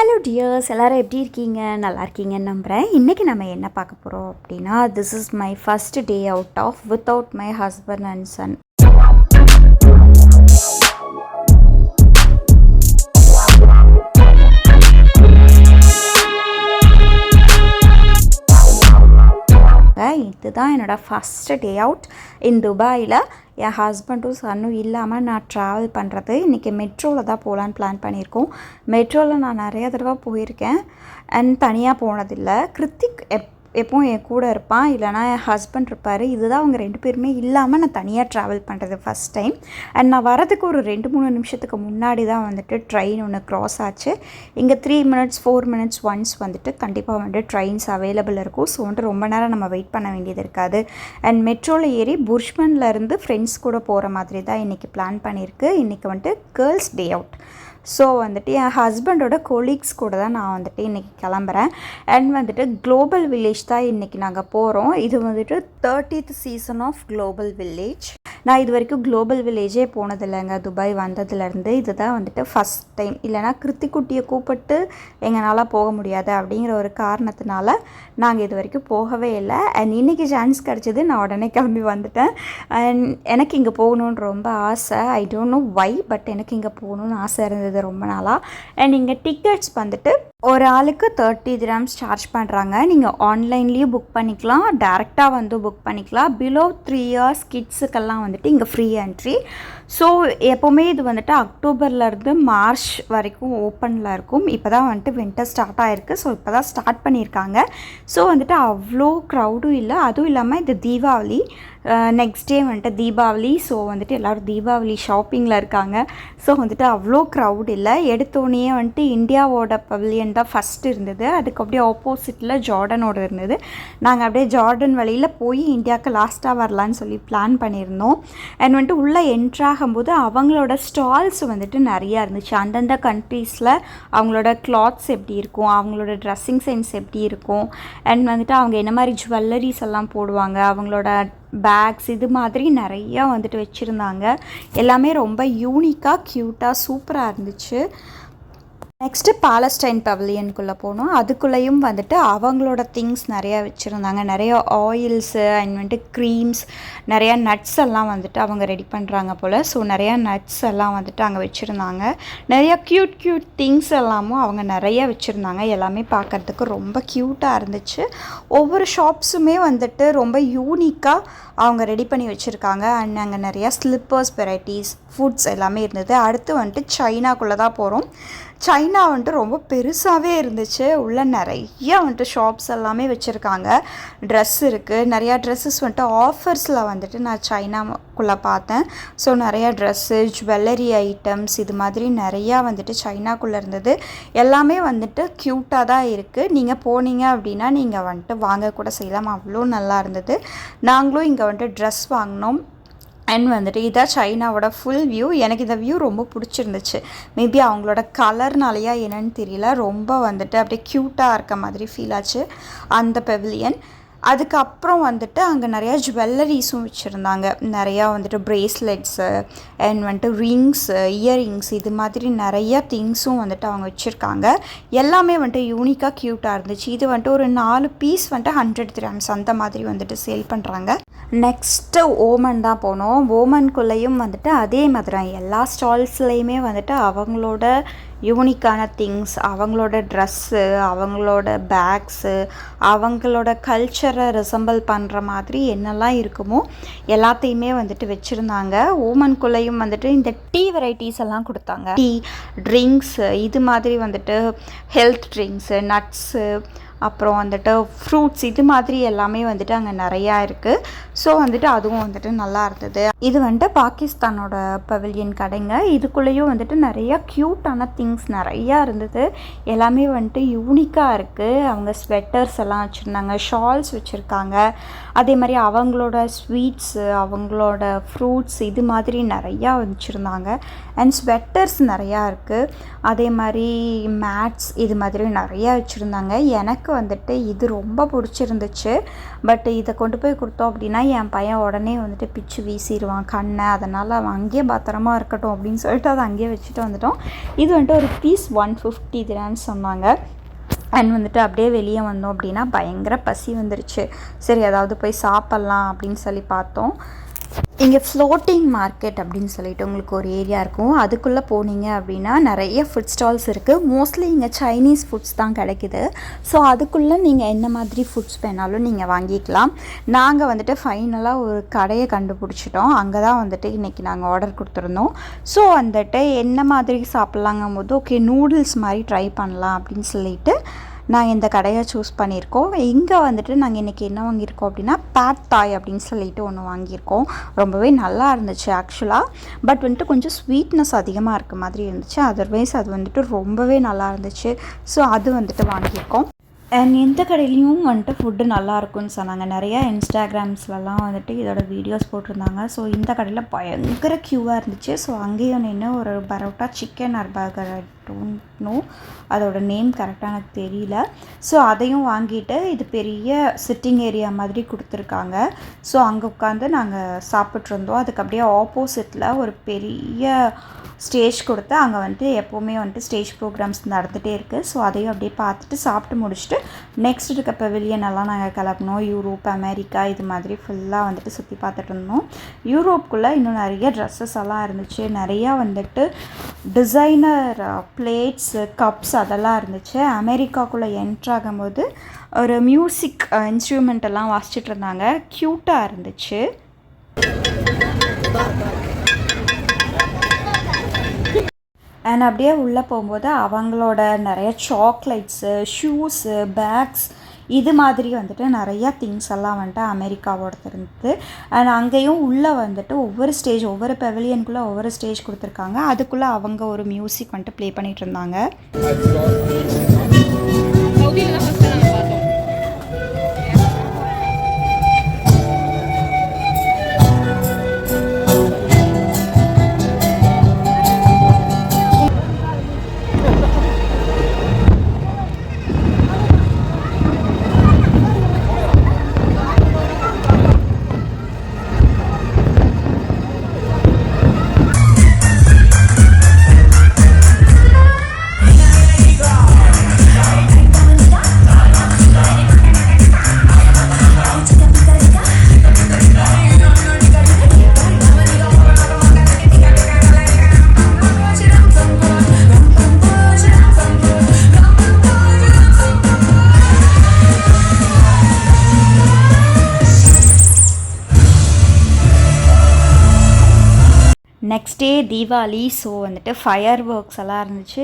Hello tears எல்லாரும் எப்படி இருக்கீங்க? நல்லா இருக்கீங்கன்னு நம்புகிறேன் இன்றைக்கி நம்ம என்ன பார்க்க போகிறோம் அப்படின்னா this is my first day out of without my husband and son இதுதான் என்னோடய ஃபஸ்ட்டு டே அவுட் இன் துபாயில். என் ஹஸ்பண்டும் சன்னும் இல்லாமல் நான் ட்ராவல் பண்ணுறது இன்றைக்கி மெட்ரோவில் தான் போகலான்னு பிளான் பண்ணியிருக்கோம். மெட்ரோவில் நான் நிறைய தடவை போயிருக்கேன். அண்ட் தனியாக போனதில்லை. கிருத்திக் எப் எப்பவும் என் கூட இருப்பான் இல்லைனா என் ஹஸ்பண்ட் இருப்பார். இதுதான் அவங்க ரெண்டு பேருமே இல்லாமல் நான் தனியாக ட்ராவல் பண்ணுறது ஃபஸ்ட் டைம் அண்ட் நான் வரதுக்கு ஒரு ரெண்டு மூணு நிமிஷத்துக்கு முன்னாடி தான் வந்துட்டு ட்ரெயின் ஒன்று க்ராஸ் ஆச்சு. இங்கே three minutes four minutes once வந்துட்டு கண்டிப்பாக வந்துட்டு ட்ரெயின்ஸ் அவைலபிள் இருக்கும். ஸோ வந்துட்டு ரொம்ப நேரம் நம்ம வெயிட் பண்ண வேண்டியது இருக்காது. அண்ட் மெட்ரோவில் ஏறி புஷ்மன்லேருந்து ஃப்ரெண்ட்ஸ் கூட போகிற மாதிரி தான் இன்றைக்கி பிளான் பண்ணியிருக்கு இன்றைக்கி வந்துட்டு கேர்ள்ஸ் டே அவுட் ஸோ வந்துட்டு என் ஹஸ்பண்டோட கொலீக்ஸ் கூட தான் நான் வந்துட்டு இன்றைக்கி கிளம்புறேன். அண்ட் வந்துட்டு குளோபல் வில்லேஜ் தான் இன்றைக்கி நாங்கள் போகிறோம் இது வந்துட்டு thirtieth season of global village நான் இது வரைக்கும் குளோபல் வில்லேஜே போனதில்லைங்க. துபாய் வந்ததுலேருந்து இதுதான் வந்துட்டு ஃபஸ்ட் டைம் இல்லைனா கிருத்திக்குட்டியை கூப்பிட்டு எங்களால் போக முடியாது அப்படிங்கிற ஒரு காரணத்தினால நாங்கள் இது வரைக்கும் போகவே இல்லை. அண்ட் இன்றைக்கி சான்ஸ் கிடச்சிது நான் உடனே கிளம்பி வந்துட்டேன். அண்ட் எனக்கு இங்கே போகணுன்னு ரொம்ப ஆசை. I don't know why but எனக்கு இங்கே போகணுன்னு ஆசை இருந்தது ரொம்ப நாளாக அண்ட் இங்கே டிக்கெட்ஸ் வந்துட்டு ஒரு ஆளுக்கு தேர்ட்டி கிராம்ஸ் சார்ஜ் பண்ணுறாங்க நீங்கள் ஆன்லைன்லேயும் புக் பண்ணிக்கலாம். டேரெக்டாக வந்து புக் பண்ணிக்கலாம். பிலோ த்ரீ இயர்ஸ் கிட்ஸுக்கெல்லாம் வந்துட்டு இங்கே ஃப்ரீ என்ட்ரி ஸோ எப்போவுமே இது வந்துட்டு அக்டோபர்லேருந்து மார்ச் வரைக்கும் ஓப்பனில் இருக்கும். இப்போ தான் வந்துட்டு வின்டர் ஸ்டார்ட் ஆகிருக்கு ஸோ இப்போ தான் ஸ்டார்ட் பண்ணியிருக்காங்க. ஸோ வந்துட்டு அவ்வளோ க்ரௌடும் இல்லை. அதுவும் இல்லாமல் இது தீபாவளி நெக்ஸ்ட் டே வந்துட்டு தீபாவளி. ஸோ வந்துட்டு எல்லோரும் தீபாவளி ஷாப்பிங்கில் இருக்காங்க. ஸோ வந்துட்டு அவ்வளோ க்ரௌட் இல்லை. எடுத்தோடனே வந்துட்டு இந்தியாவோட பவிலியன் தான் ஃபஸ்ட்டு இருந்தது. அதுக்கு அப்படியே ஆப்போசிட்டில் ஜார்டனோட இருந்தது. நாங்கள் அப்படியே ஜார்டன் வழியில் போய் இந்தியாவுக்கு லாஸ்ட்டாக வரலான்னு சொல்லி பிளான் பண்ணியிருந்தோம். அண்ட் வந்துட்டு உள்ளே என்ட்ராகும்போது அவங்களோட ஸ்டால்ஸ் வந்துட்டு நிறையா இருந்துச்சு. அந்தந்த கண்ட்ரீஸில் அவங்களோட கிளாத்ஸ் எப்படி இருக்கும்? அவங்களோட ட்ரெஸ்ஸிங் சென்ஸ் எப்படி இருக்கும்? அண்ட் வந்துட்டு அவங்க என்ன மாதிரி ஜுவல்லரிஸ் எல்லாம் போடுவாங்க? அவங்களோட பேக்ஸ் இது மாதிரி நிறையா வந்துட்டு வச்சுருந்தாங்க. எல்லாமே ரொம்ப யூனிக்காக க்யூட்டாக சூப்பராக இருந்துச்சு. நெக்ஸ்ட்டு பாலஸ்டைன் பவிலியனுக்குள்ளே போனோம். அதுக்குள்ளேயும் வந்துட்டு அவங்களோட திங்ஸ் நிறையா வச்சுருந்தாங்க. நிறைய ஆயில்ஸு அண்ட் வந்துட்டு க்ரீம்ஸ் நிறையா நட்ஸ் எல்லாம் வந்துட்டு அவங்க ரெடி பண்ணுறாங்க போல். ஸோ நிறையா நட்ஸ் எல்லாம் வந்துட்டு அங்கே வச்சுருந்தாங்க. நிறையா க்யூட் க்யூட் திங்ஸ் எல்லாமும் அவங்க நிறையா வச்சுருந்தாங்க. எல்லாமே பார்க்குறதுக்கு ரொம்ப க்யூட்டாக இருந்துச்சு. ஒவ்வொரு ஷாப்ஸுமே வந்துட்டு ரொம்ப யூனிக்காக அவங்க ரெடி பண்ணி வச்சுருக்காங்க. அண்ட் அங்கே நிறையா ஸ்லிப்பர்ஸ் வெரைட்டிஸ் ஃபுட்ஸ் எல்லாமே இருந்தது. அடுத்து வந்துட்டு சைனாக்குள்ளே தான் போகிறோம் சைனா வந்துட்டு ரொம்ப பெருசாகவே இருந்துச்சு. உள்ளே நிறையா வந்துட்டு ஷாப்ஸ் எல்லாமே வச்சுருக்காங்க. ட்ரெஸ் இருக்குது நிறையா ட்ரெஸ்ஸஸ் வந்துட்டு ஆஃபர்ஸில் வந்துட்டு நான் சைனாக்குள்ளே பார்த்தேன். ஸோ நிறையா ட்ரெஸ்ஸு ஜுவல்லரி ஐட்டம்ஸ் இது மாதிரி நிறையா வந்துட்டு சைனாக்குள்ளே இருந்தது. எல்லாமே வந்துட்டு க்யூட்டாக தான் இருக்குது நீங்கள் போனீங்க அப்படின்னா நீங்கள் வந்துட்டு வாங்கக்கூட செய்யலாம். அவ்வளோ நல்லா இருந்தது. நாங்களும் இங்கே வந்துட்டு ட்ரெஸ் வாங்கினோம். அண்ட் வந்துட்டு இதான் சைனாவோட ஃபுல் வியூ எனக்கு இந்த வியூ ரொம்ப பிடிச்சிருந்துச்சு. மேபி அவங்களோட கலர்னாலையா என்னன்னு தெரியல. ரொம்ப வந்துட்டு அப்படியே க்யூட்டாக இருக்க மாதிரி ஃபீல் ஆச்சு. அந்த பெவிலியன் அதுக்கப்புறம் வந்துட்டு அங்கே நிறையா ஜுவல்லரிஸும் வச்சுருந்தாங்க. நிறையா வந்துட்டு ப்ரேஸ்லெட்ஸு அண்ட் வந்துட்டு ரிங்ஸு இயரிங்ஸ் இது மாதிரி நிறையா திங்ஸும் வந்துட்டு அவங்க வச்சுருக்காங்க. எல்லாமே வந்துட்டு யூனிக்காக க்யூட்டாக இருந்துச்சு. இது வந்துட்டு ஒரு நாலு பீஸ் வந்துட்டு ஹண்ட்ரட் கிராம்ஸ் அந்த மாதிரி வந்துட்டு சேல் பண்ணுறாங்க நெக்ஸ்ட்டு ஓமன் தான் போனோம். ஓமன்குள்ளேயும் வந்துட்டு அதே மாதிரி தான். எல்லா ஸ்டால்ஸ்லேயுமே வந்துட்டு அவங்களோட யூனிக்கான திங்ஸ் அவங்களோட ட்ரெஸ்ஸு அவங்களோட பேக்ஸு அவங்களோட கல்ச்சரை ரிசம்பிள் பண்ணுற மாதிரி என்னெல்லாம் இருக்குமோ எல்லாத்தையுமே வந்துட்டு வச்சுருந்தாங்க. ஓமன்குள்ளேயும் வந்துட்டு இந்த டீ வெரைட்டிஸ் எல்லாம் கொடுத்தாங்க. டீ ட்ரிங்க்ஸு இது மாதிரி வந்துட்டு ஹெல்த் ட்ரிங்க்ஸு நட்ஸு அப்புறம் வந்துட்டு ஃப்ரூட்ஸ் இது மாதிரி எல்லாமே வந்துட்டு அங்கே நிறையா இருக்குது ஸோ வந்துட்டு அதுவும் வந்துட்டு நல்லா இருந்தது. இது வந்துட்டு பாகிஸ்தானோட பவிலியன் கடைங்க. இதுக்குள்ளேயும் வந்துட்டு நிறையா க்யூட்டான திங்ஸ் நிறையா இருந்தது. எல்லாமே வந்துட்டு யூனிக்காக இருக்குது அவங்க ஸ்வெட்டர்ஸ் எல்லாம் வச்சுருந்தாங்க ஷால்ஸ் வச்சுருக்காங்க. அதே மாதிரி அவங்களோட ஸ்வீட்ஸு அவங்களோட ஃப்ரூட்ஸ் இது மாதிரி நிறையா வச்சுருந்தாங்க. அண்ட் ஸ்வெட்டர்ஸ் நிறையா இருக்குது அதே மாதிரி மேட்ஸ் இது மாதிரி நிறையா வச்சுருந்தாங்க. எனக்கு வந்துட்டு இது ரொம்ப பிடிச்சிருந்துச்சு. பட் இதை கொண்டு போய் கொடுத்தோம் அப்படின்னா என் பையன் உடனே வந்துட்டு பிச்சு வீசிடுவான் கண்ணை. அதனால் அவன் அங்கேயே பத்திரமா இருக்கட்டும் அப்படின்னு சொல்லிட்டு அதை அங்கேயே வச்சுட்டு வந்துட்டோம். இது வந்துட்டு ஒரு பீஸ் ஒன் ஃபிஃப்டி திரான்னு சொன்னாங்க. அண்ட் வந்துட்டு அப்படியே வெளியே வந்தோம் அப்படின்னா பயங்கர பசி வந்துருச்சு. சரி ஏதாவது போய் சாப்பிட்லாம் அப்படின்னு சொல்லி பார்த்தோம். இங்கே ஃப்ளோட்டிங் மார்க்கெட் அப்படின்னு சொல்லிட்டு உங்களுக்கு ஒரு ஏரியா இருக்கும். அதுக்குள்ளே போனீங்க அப்படின்னா நிறைய ஃபுட் ஸ்டால்ஸ் இருக்குது மோஸ்ட்லி இங்கே சைனீஸ் ஃபுட்ஸ் தான் கிடைக்குது. ஸோ அதுக்குள்ளே நீங்கள் என்ன மாதிரி ஃபுட்ஸ் வேணாலும் நீங்கள் வாங்கிக்கலாம். நாங்கள் வந்துட்டு ஃபைனலாக ஒரு கடையை கண்டுபிடிச்சிட்டோம். அங்கே தான் வந்துட்டு இன்றைக்கி நாங்கள் ஆர்டர் கொடுத்துருந்தோம். ஸோ வந்துட்டு என்ன மாதிரி சாப்பிட்லாங்கும் போது ஓகே நூடுல்ஸ் மாதிரி ட்ரை பண்ணலாம் அப்படின்னு சொல்லிட்டு நாங்கள் இந்த கடையை சூஸ் பண்ணியிருக்கோம். இங்கே வந்துட்டு நாங்கள் இன்றைக்கி என்ன வாங்கியிருக்கோம் அப்படின்னா பேட் தாய் அப்படின்னு சொல்லிட்டு ஒன்று வாங்கியிருக்கோம். ரொம்பவே நல்லா இருந்துச்சு ஆக்சுவலாக பட் வந்துட்டு கொஞ்சம் ஸ்வீட்னஸ் அதிகமாக இருக்க மாதிரி இருந்துச்சு. அதர்வைஸ் அது வந்துட்டு ரொம்பவே நல்லா இருந்துச்சு. ஸோ அது வந்துட்டு வாங்கியிருக்கோம். அண்ட் எந்த கடையிலையும் வந்துட்டு ஃபுட்டு நல்லாயிருக்குன்னு சொன்னாங்க. நிறையா இன்ஸ்டாகிராம்ஸ்லலாம் வந்துட்டு இதோட வீடியோஸ் போட்டிருந்தாங்க. ஸோ இந்த கடையில் பயங்கர க்யூவாக இருந்துச்சு. ஸோ அங்கேயும் நின்று ஒரு பரோட்டா சிக்கன் அர்பர்கர் டோன்ட் நோ அதோட நேம் கரெக்டாக எனக்கு தெரியல. ஸோ அதையும் வாங்கிட்டு இது பெரிய சிட்டிங் ஏரியா மாதிரி கொடுத்துருக்காங்க. ஸோ அங்கே உட்காந்து நாங்கள் சாப்பிட்ருந்தோம் அதுக்கு அப்படியே ஆப்போசிட்டில் ஒரு பெரிய ஸ்டேஜ் கொடுத்து அங்கே வந்துட்டு எப்போவுமே வந்துட்டு ஸ்டேஜ் ப்ரோக்ராம்ஸ் நடந்துகிட்டே இருக்குது ஸோ அதையும் அப்படியே பார்த்துட்டு சாப்பிட்டு முடிச்சுட்டு நெக்ஸ்ட் இருக்க பெவிலியன் எல்லாம் நாங்கள் கிளப்பினோம். யூரோப் அமெரிக்கா இது மாதிரி ஃபுல்லாக வந்துட்டு சுற்றி பார்த்துட்டு இருந்தோம். யூரோப்புக்குள்ளே இன்னும் நிறைய ட்ரெஸ்ஸஸ் எல்லாம் இருந்துச்சு. நிறையா வந்துட்டு டிசைனர் பிளேட்ஸு கப்ஸ் அதெல்லாம் இருந்துச்சு. அமெரிக்காக்குள்ளே என்ட்ரு ஆகும்போது ஒரு மியூசிக் இன்ஸ்ட்ருமெண்ட் uh, எல்லாம் வாசிச்சுட்டு இருந்தாங்க. க்யூட்டாக இருந்துச்சு. அண்ட் அப்படியே உள்ளே போகும்போது அவங்களோட நிறைய சாக்லேட்ஸு ஷூஸு பேக்ஸ் இது மாதிரி வந்துட்டு நிறையா திங்ஸ் எல்லாம் வந்துட்டு அமெரிக்காவோடது இருந்தது. அண்ட் அங்கேயும் உள்ளே வந்துட்டு ஒவ்வொரு ஸ்டேஜ் ஒவ்வொரு பெவிலியனுக்குள்ளே ஒவ்வொரு ஸ்டேஜ் கொடுத்துருக்காங்க. அதுக்குள்ளே அவங்க ஒரு மியூசிக் வந்துட்டு ப்ளே பண்ணிகிட்டு இருந்தாங்க. நெக்ஸ்ட் டே தீபாவளி ஸோ வந்துட்டு ஃபயர் ஒர்க்ஸ் எல்லாம் இருந்துச்சு.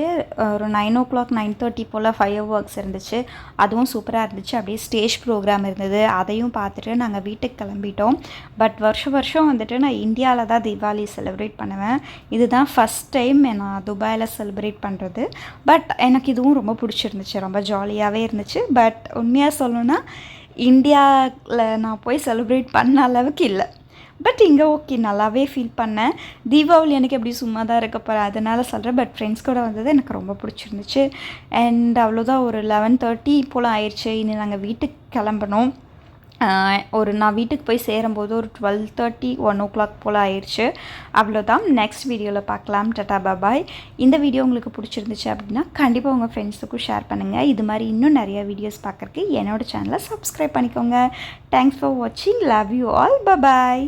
ஒரு nine o'clock nine thirty போல் ஃபயர் ஒர்க்ஸ் இருந்துச்சு. அதுவும் சூப்பராக இருந்துச்சு. அப்படியே ஸ்டேஜ் ப்ரோக்ராம் இருந்தது. அதையும் பார்த்துட்டு நாங்கள் வீட்டுக்கு கிளம்பிட்டோம். பட் வருஷம் வருஷம் வந்துட்டு நான் இந்தியாவில் தான் தீபாவளி செலிப்ரேட் பண்ணுவேன். இதுதான் ஃபஸ்ட் டைம் நான் துபாயில் செலிப்ரேட் பண்ணுறது பட் எனக்கு இதுவும் ரொம்ப பிடிச்சிருந்துச்சு. ரொம்ப ஜாலியாகவே இருந்துச்சு. பட் உண்மையாக சொல்லணுன்னா இந்தியாவில் நான் போய் செலிப்ரேட் பண்ண அளவுக்கு இல்லை. பட் இங்கே ஓகே நல்லாவே ஃபீல் பண்ணேன். தீபாவளி எனக்கு எப்படி சும்மா தான் இருக்க போகிறேன் அதனால் சொல்கிறேன் பட் ஃப்ரெண்ட்ஸ் கூட வந்தது எனக்கு ரொம்ப பிடிச்சிருந்துச்சு. அண்ட் அவ்வளோதான் ஒரு லெவன் தேர்ட்டி போல் ஆயிடுச்சு இனி நாங்கள் வீட்டுக்கு கிளம்பணும். ஒரு நான் வீட்டுக்கு போய் சேரும்போது ஒரு twelve thirty one o'clock போல் ஆயிடுச்சு அவ்வளோதான் நெக்ஸ்ட் வீடியோவில் பார்க்கலாம். டட்டா பாபாய் இந்த வீடியோ உங்களுக்கு பிடிச்சிருந்துச்சு அப்படின்னா கண்டிப்பாக உங்கள் ஃப்ரெண்ட்ஸுக்கும் ஷேர் பண்ணுங்கள் இது மாதிரி இன்னும் நிறைய வீடியோஸ் பார்க்குறக்கு என்னோட சேனலை சப்ஸ்கிரைப் பண்ணிக்கோங்க. தேங்க்ஸ் ஃபார் வாட்சிங் love you all bye bye